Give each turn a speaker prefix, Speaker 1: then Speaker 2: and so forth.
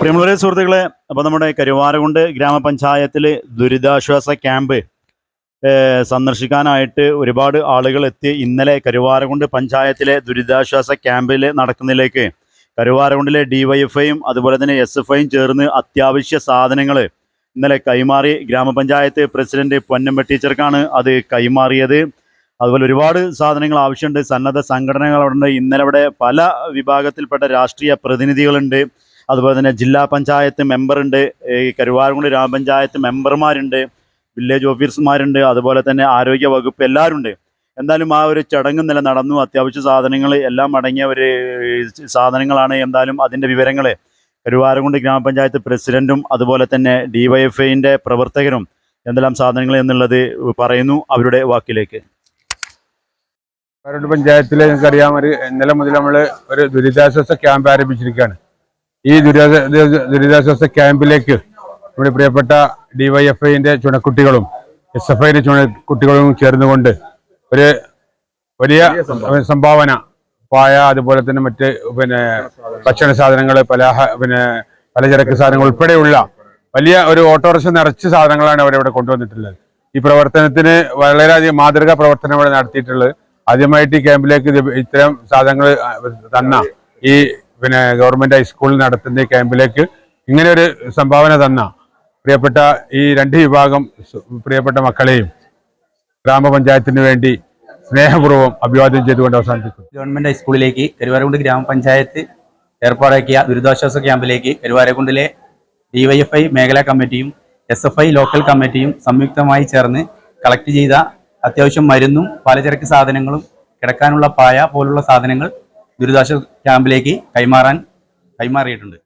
Speaker 1: പ്രിയമുള്ളവരെ സുഹൃത്തുക്കളെ അപ്പോൾ നമ്മുടെ കരുവാരകുണ്ട് ഗ്രാമപഞ്ചായത്തിൽ ദുരിതാശ്വാസ ക്യാമ്പ് സന്ദർശിക്കാനായിട്ട് ഒരുപാട് ആളുകൾ എത്തി. ഇന്നലെ കരുവാരകുണ്ട് പഞ്ചായത്തിലെ ദുരിതാശ്വാസ ക്യാമ്പിൽ നടക്കുന്നതിലേക്ക് കരുവാരകുണ്ടിലെ ഡിവൈഎഫ്ഐയും അതുപോലെ തന്നെ എസ് എഫ് ഐയും ചേർന്ന് അത്യാവശ്യ സാധനങ്ങൾ ഇന്നലെ കൈമാറി. ഗ്രാമപഞ്ചായത്ത് പ്രസിഡന്റ് പൊന്നമ്പ ടീച്ചർക്കാണ് അത് കൈമാറിയത്. അതുപോലെ ഒരുപാട് സാധനങ്ങൾ ആവശ്യമുണ്ട്. സന്നദ്ധ സംഘടനകളുണ്ട്. ഇന്നലെ അവിടെ പല വിഭാഗത്തിൽപ്പെട്ട രാഷ്ട്രീയ പ്രതിനിധികളുണ്ട്. അതുപോലെ തന്നെ ജില്ലാ പഞ്ചായത്ത് മെമ്പറുണ്ട്. ഈ കരുവാരകുണ്ട് ഗ്രാമപഞ്ചായത്ത് മെമ്പർമാരുണ്ട്. വില്ലേജ് ഓഫീസർമാരുണ്ട്. അതുപോലെ തന്നെ ആരോഗ്യ വകുപ്പ് എല്ലാവരും ഉണ്ട് എന്തായാലും ആ ഒരു ചടങ്ങ് നില നടന്നു. അത്യാവശ്യ സാധനങ്ങൾ എല്ലാം അടങ്ങിയ ഒരു സാധനങ്ങളാണ് എന്തായാലും അതിന്റെ വിവരങ്ങൾ. കരുവാരംകുണ്ട് ഗ്രാമപഞ്ചായത്ത് പ്രസിഡന്റും അതുപോലെ തന്നെ ഡിവൈഎഫ്ഐന്റെ പ്രവർത്തകരും എന്തെല്ലാം സാധനങ്ങൾ എന്നുള്ളത് പറയുന്നു അവരുടെ വാക്കിലേക്ക്.
Speaker 2: കാരോട് പഞ്ചായത്തിലെ നിങ്ങൾക്കറിയാം ഒരു ഇന്നലെ മുതൽ നമ്മൾ ഒരു ദുരിതാശ്വാസ ക്യാമ്പ് ആരംഭിച്ചിരിക്കുകയാണ്. ഈ ദുരിതാശ്വാസ ദുരിത- ദുരിതാശ്വാസ ക്യാമ്പിലേക്ക് നമ്മുടെ പ്രിയപ്പെട്ട ഡിവൈഎഫ്ഐന്റെ ചുണക്കുട്ടികളും എസ് എഫ് ഐന്റെ ചുണക്കുട്ടികളും ചേർന്നുകൊണ്ട് ഒരു വലിയ സംഭാവന പായ അതുപോലെ തന്നെ മറ്റ് പിന്നെ ഭക്ഷണ സാധനങ്ങൾ പലഹ പിന്നെ പലചരക്ക് സാധനങ്ങൾ ഉൾപ്പെടെയുള്ള വലിയ ഒരു ഓട്ടോറിക്ഷ നിറച്ച് സാധനങ്ങളാണ് അവരിവിടെ കൊണ്ടുവന്നിട്ടുള്ളത്. ഈ പ്രവർത്തനത്തിന് വളരെയധികം മാതൃകാ പ്രവർത്തനം ഇവിടെ നടത്തിയിട്ടുള്ളത്. ആദ്യമായിട്ട് ഈ ക്യാമ്പിലേക്ക് ഇത് ഇത്തരം സാധനങ്ങൾ തന്ന ഈ പിന്നെ ഗവൺമെന്റ് ഹൈസ്കൂളിൽ നടത്തുന്ന ക്യാമ്പിലേക്ക് ഇങ്ങനെ ഒരു സംഭാവന തന്ന പ്രിയപ്പെട്ട ഈ രണ്ട് വിഭാഗം പ്രിയപ്പെട്ട മക്കളെയും ഗ്രാമപഞ്ചായത്തിന് വേണ്ടി സ്നേഹപൂർവം അഭിവാദ്യം ചെയ്തുകൊണ്ട് അവസാനിപ്പിച്ചു
Speaker 3: ഗവൺമെന്റ് ഹൈസ്കൂളിലേക്ക് കരുവാരക്കുണ്ട് ഗ്രാമപഞ്ചായത്ത് ഏർപ്പാടാക്കിയ ദുരിതാശ്വാസ ക്യാമ്പിലേക്ക് കരുവാരക്കുണ്ടിലെ ഡിവൈഎഫ്ഐ മേഖലാ കമ്മിറ്റിയും എസ് എഫ് ഐ ലോക്കൽ കമ്മിറ്റിയും സംയുക്തമായി ചേർന്ന് കളക്ട് ചെയ്ത അത്യാവശ്യം മരുന്നും പലചരക്ക് സാധനങ്ങളും കിടക്കാനുള്ള പായ പോലുള്ള സാധനങ്ങൾ ദുരിതാശ്വാസ ക്യാമ്പിലേക്ക് കൈമാറാൻ കൈമാറിയിട്ടുണ്ട്.